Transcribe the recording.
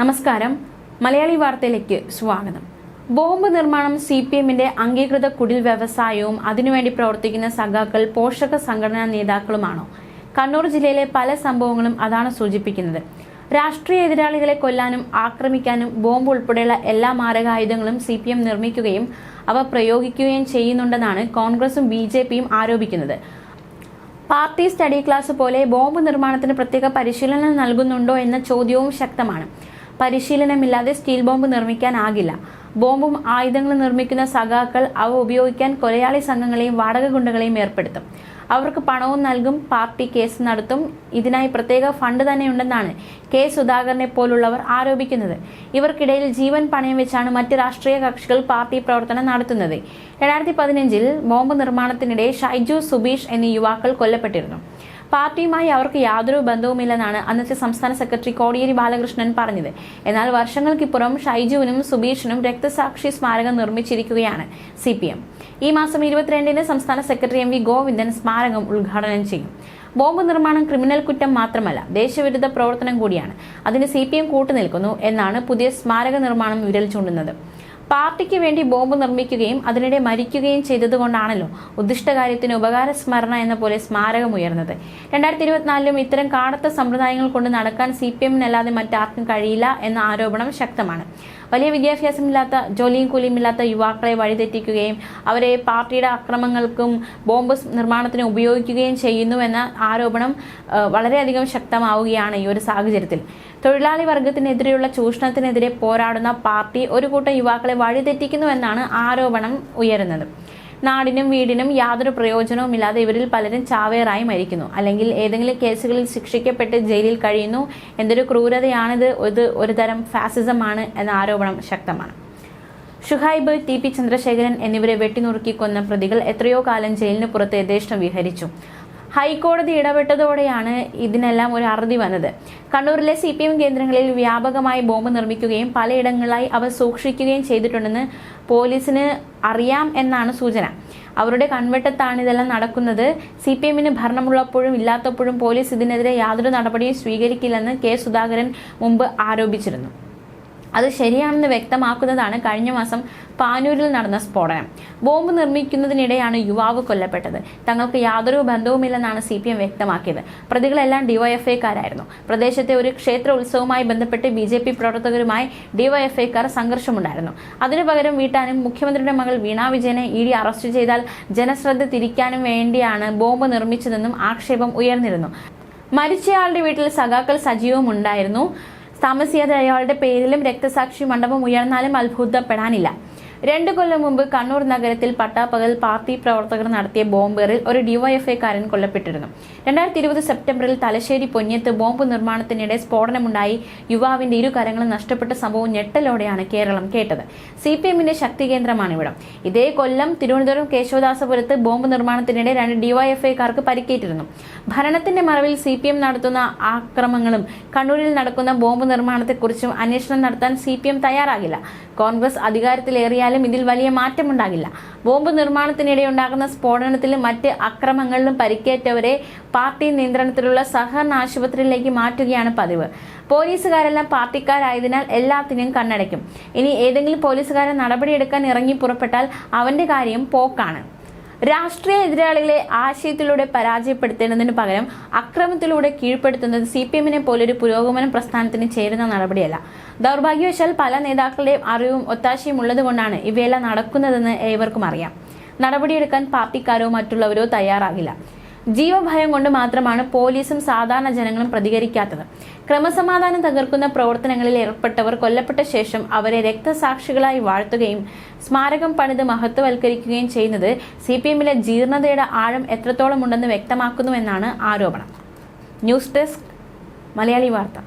നമസ്കാരം. മലയാളി വാർത്തയിലേക്ക് സ്വാഗതം. ബോംബ് നിർമ്മാണം സി പി എമ്മിന്റെ അംഗീകൃത കുടിൽ വ്യവസായവും അതിനുവേണ്ടി പ്രവർത്തിക്കുന്ന സഖാക്കൾ പോഷക സംഘടനാ നേതാക്കളുമാണോ? കണ്ണൂർ ജില്ലയിലെ പല സംഭവങ്ങളും അതാണ് സൂചിപ്പിക്കുന്നത്. രാഷ്ട്രീയ എതിരാളികളെ കൊല്ലാനും ആക്രമിക്കാനും ബോംബ് ഉൾപ്പെടെയുള്ള എല്ലാ മാരകായുധങ്ങളും സി പി എം നിർമ്മിക്കുകയും അവ പ്രയോഗിക്കുകയും ചെയ്യുന്നുണ്ടെന്നാണ് കോൺഗ്രസും ബി ജെ പിയും ആരോപിക്കുന്നത്. പാർട്ടി സ്റ്റഡി ക്ലാസ് പോലെ ബോംബ് നിർമ്മാണത്തിന് പ്രത്യേക പരിശീലനം നൽകുന്നുണ്ടോ എന്ന ചോദ്യവും ശക്തമാണ്. പരിശീലനമില്ലാതെ സ്റ്റീൽ ബോംബ് നിർമ്മിക്കാനാകില്ല. ബോംബും ആയുധങ്ങളും നിർമ്മിക്കുന്ന സഖാക്കൾ അവ ഉപയോഗിക്കാൻ കൊലയാളി സംഘങ്ങളെയും വാടക ഗുണ്ടകളെയും ഏർപ്പെടുത്തും. അവർക്ക് പണവും നൽകും പാർട്ടി കേസ് നടത്തും. ഇതിനായി പ്രത്യേക ഫണ്ട് തന്നെയുണ്ടെന്നാണ് കെ സുധാകരനെ പോലുള്ളവർ ആരോപിക്കുന്നത്. ഇവർക്കിടയിൽ ജീവൻ പണയം വെച്ചാണ് മറ്റ് രാഷ്ട്രീയ കക്ഷികൾ പാർട്ടി പ്രവർത്തനം നടത്തുന്നത്. രണ്ടായിരത്തി പതിനഞ്ചിൽ ബോംബ് നിർമ്മാണത്തിനിടെ ഷൈജു സുബീഷ് എന്നീ യുവാക്കൾ കൊല്ലപ്പെട്ടിരുന്നു. പാർട്ടിയുമായി അവർക്ക് യാതൊരു ബന്ധവുമില്ലെന്നാണ് അന്നത്തെ സംസ്ഥാന സെക്രട്ടറി കോടിയേരി ബാലകൃഷ്ണൻ പറഞ്ഞത്. എന്നാൽ വർഷങ്ങൾക്കിപ്പുറം ഷൈജുവിനും സുബീഷിനും രക്തസാക്ഷി സ്മാരകം നിർമ്മിച്ചിരിക്കുകയാണ് സി ഈ മാസം ഇരുപത്തിരണ്ടിന് സംസ്ഥാന സെക്രട്ടറി എം വി ഗോവിന്ദൻ സ്മാരകം ഉദ്ഘാടനം ചെയ്യും. ബോംബ് നിർമ്മാണം ക്രിമിനൽ കുറ്റം മാത്രമല്ല ദേശവിരുദ്ധ പ്രവർത്തനം കൂടിയാണ്. അതിന് സി പി എം കൂട്ടുനിൽക്കുന്നു എന്നാണ് പുതിയ സ്മാരക നിർമ്മാണം വിരൽ ചൂണ്ടുന്നത്. പാർട്ടിക്ക് വേണ്ടി ബോംബ് നിർമ്മിക്കുകയും അതിനിടെ മരിക്കുകയും ചെയ്തതുകൊണ്ടാണല്ലോ ഉദ്ദിഷ്ടകാര്യത്തിന് ഉപകാര സ്മരണ എന്ന പോലെ സ്മാരകം ഉയർന്നത്. രണ്ടായിരത്തി ഇരുപത്തിനാലിലും ഇത്തരം കാണത്ത സമ്പ്രദായങ്ങൾ കൊണ്ട് നടക്കാൻ സി പി എമ്മിനല്ലാതെ മറ്റാർക്കും കഴിയില്ല എന്ന ആരോപണം ശക്തമാണ്. വലിയ വിദ്യാഭ്യാസമില്ലാത്ത ജോലിയും കൂലിയും ഇല്ലാത്ത യുവാക്കളെ വഴിതെറ്റിക്കുകയും അവരെ പാർട്ടിയുടെ അക്രമങ്ങൾക്കും ബോംബ് നിർമ്മാണത്തിനും ഉപയോഗിക്കുകയും ചെയ്യുന്നു എന്ന ആരോപണം വളരെയധികം ശക്തമാവുകയാണ് ഈ ഒരു സാഹചര്യത്തിൽ. തൊഴിലാളി വർഗത്തിനെതിരെയുള്ള ചൂഷണത്തിനെതിരെ പോരാടുന്ന പാർട്ടി ഒരു കൂട്ടം യുവാക്കളെ വഴിതെറ്റിക്കുന്നുവെന്നാണ് ആരോപണം ഉയരുന്നത്. നാടിനും വീടിനും യാതൊരു പ്രയോജനവുമില്ലാതെ ഇവരിൽ പലരും ചാവേറായി മരിക്കുന്നു. അല്ലെങ്കിൽ ഏതെങ്കിലും കേസുകളിൽ ശിക്ഷിക്കപ്പെട്ട് ജയിലിൽ കഴിയുന്നു എന്തൊരു ക്രൂരതയാണിത്. ഇത് ഒരു തരം ഫാസിസമാണ് എന്ന ആരോപണം ശക്തമാണ്. ഷുഹൈബ് ടി പി ചന്ദ്രശേഖരൻ എന്നിവരെ വെട്ടിനുറുക്കി കൊന്ന പ്രതികൾ എത്രയോ കാലം ജയിലിന് പുറത്ത് യഥേഷ്ടം വിഹരിച്ചു. ഹൈക്കോടതി ഇടപെട്ടതോടെയാണ് ഇതിനെല്ലാം ഒരു അറുതി വന്നത്. കണ്ണൂരിലെ സി പി എം കേന്ദ്രങ്ങളിൽ വ്യാപകമായി ബോംബ് നിർമ്മിക്കുകയും പലയിടങ്ങളിലായി അവ സൂക്ഷിക്കുകയും ചെയ്തിട്ടുണ്ടെന്ന് പോലീസിന് അറിയാം എന്നാണ് സൂചന. അവരുടെ കൺവെട്ടത്താണ് ഇതെല്ലാം നടക്കുന്നത്. സി പി എമ്മിന് ഭരണമുള്ളപ്പോഴും ഇല്ലാത്തപ്പോഴും പോലീസ് ഇതിനെതിരെ യാതൊരു നടപടിയും സ്വീകരിക്കില്ലെന്ന് കെ സുധാകരൻ മുമ്പ് ആരോപിച്ചിരുന്നു. അത് ശരിയാണെന്ന് വ്യക്തമാക്കുന്നതാണ് കഴിഞ്ഞ മാസം പാനൂരിൽ നടന്ന സ്ഫോടനം. ബോംബ് നിർമ്മിക്കുന്നതിനിടെയാണ് യുവാവ് കൊല്ലപ്പെട്ടത്. തങ്ങൾക്ക് യാതൊരു ബന്ധവുമില്ലെന്നാണ് സി പി എം വ്യക്തമാക്കിയത്. പ്രതികളെല്ലാം ഡിവൈഎഫ്ഐക്കാരായിരുന്നു. പ്രദേശത്തെ ഒരു ക്ഷേത്ര ഉത്സവവുമായി ബന്ധപ്പെട്ട് ബി ജെ പി പ്രവർത്തകരുമായി ഡിവൈഎഫ്ഐക്കാർ സംഘർഷമുണ്ടായിരുന്നു. അതിനു പകരം വീട്ടാനും മുഖ്യമന്ത്രിയുടെ മകൾ വീണ വിജയനെ ഇ ഡി അറസ്റ്റ് ചെയ്താൽ ജനശ്രദ്ധ തിരിക്കാനും വേണ്ടിയാണ് ബോംബ് നിർമ്മിച്ചതെന്നും ആക്ഷേപം ഉയർന്നിരുന്നു. മരിച്ചയാളുടെ വീട്ടിൽ സഖാക്കൾ സജീവം ഉണ്ടായിരുന്നു. താമസിയാതെ അയാളുടെ പേരിലും രക്തസാക്ഷി മണ്ഡപം ഉയർന്നാലും അത്ഭുതപ്പെടാനില്ല. രണ്ടു കൊല്ലം മുമ്പ് കണ്ണൂർ നഗരത്തിൽ പട്ടാപ്പകൽ പാർട്ടി പ്രവർത്തകർ നടത്തിയ ബോംബേറിൽ ഒരു ഡിവൈഎഫ്ഐക്കാരൻ കൊല്ലപ്പെട്ടിരുന്നു. രണ്ടായിരത്തി ഇരുപത് സെപ്റ്റംബറിൽ തലശ്ശേരി പൊന്നിയത്ത് ബോംബ് നിർമ്മാണത്തിനിടെ സ്ഫോടനമുണ്ടായി. യുവാവിന്റെ ഇരു കരങ്ങളും നഷ്ടപ്പെട്ട സംഭവം ഞെട്ടലോടെയാണ് കേരളം കേട്ടത്. സി പി എമ്മിന്റെ ശക്തി കേന്ദ്രമാണ് ഇവിടം ഇതേ കൊല്ലം തിരുവനന്തപുരം കേശവദാസപുരത്ത് ബോംബ് നിർമ്മാണത്തിനിടെ രണ്ട് ഡിവൈഎഫ്ഐക്കാർക്ക് പരിക്കേറ്റിരുന്നു. ഭരണത്തിന്റെ മറവിൽ സി പി എം നടത്തുന്ന ആക്രമങ്ങളും കണ്ണൂരിൽ നടക്കുന്ന ബോംബ് നിർമ്മാണത്തെക്കുറിച്ചും അന്വേഷണം നടത്താൻ സി പി എം തയ്യാറാകില്ല. കോൺഗ്രസ് അധികാരത്തിലേറിയാലും ഇതിൽ വലിയ മാറ്റമുണ്ടാകില്ല. ബോംബ് നിർമ്മാണത്തിനിടെ ഉണ്ടാകുന്ന സ്ഫോടനത്തിലും മറ്റ് അക്രമങ്ങളിലും പരിക്കേറ്റവരെ പാർട്ടി നിയന്ത്രണത്തിലുള്ള സഹകരണ ആശുപത്രിയിലേക്ക് മാറ്റുകയാണ് പതിവ്. പോലീസുകാരെല്ലാം പാർട്ടിക്കാരായതിനാൽ എല്ലാത്തിനും കണ്ണടയ്ക്കും. ഇനി ഏതെങ്കിലും പോലീസുകാരൻ നടപടിയെടുക്കാൻ ഇറങ്ങി പുറപ്പെട്ടാൽ അവന്റെ കാര്യം പോക്കാണ്. രാഷ്ട്രീയ എതിരാളികളെ ആശയത്തിലൂടെ പരാജയപ്പെടുത്തേണ്ടതിന് പകരം അക്രമത്തിലൂടെ കീഴ്പ്പെടുത്തുന്നത് സി പി എമ്മിനെ പോലൊരു പുരോഗമന പ്രസ്ഥാനത്തിന് ചേരുന്ന നടപടിയല്ല. ദൗർഭാഗ്യവശാൽ പല നേതാക്കളുടെയും അറിവും ഒത്താശയും ഉള്ളതുകൊണ്ടാണ് ഇവയെല്ലാം നടക്കുന്നതെന്ന് ഏവർക്കും അറിയാം. നടപടിയെടുക്കാൻ പാർട്ടിക്കാരോ മറ്റുള്ളവരോ തയ്യാറാകില്ല. ജീവഭയം കൊണ്ട് മാത്രമാണ് പോലീസും സാധാരണ ജനങ്ങളും പ്രതികരിക്കാത്തത്. ക്രമസമാധാനം തകർക്കുന്ന പ്രവർത്തനങ്ങളിൽ ഏർപ്പെട്ടവർ കൊല്ലപ്പെട്ട ശേഷം അവരെ രക്തസാക്ഷികളായി വാഴ്ത്തുകയും സ്മാരകം പണിത് മഹത്വവൽക്കരിക്കുകയും ചെയ്യുന്നത് സി പി എമ്മിലെ ജീർണതയുടെ ആഴം എത്രത്തോളം ഉണ്ടെന്ന് വ്യക്തമാക്കുന്നുവെന്നാണ് ആരോപണം. ന്യൂസ് ഡെസ്ക് മലയാളി വാർത്ത.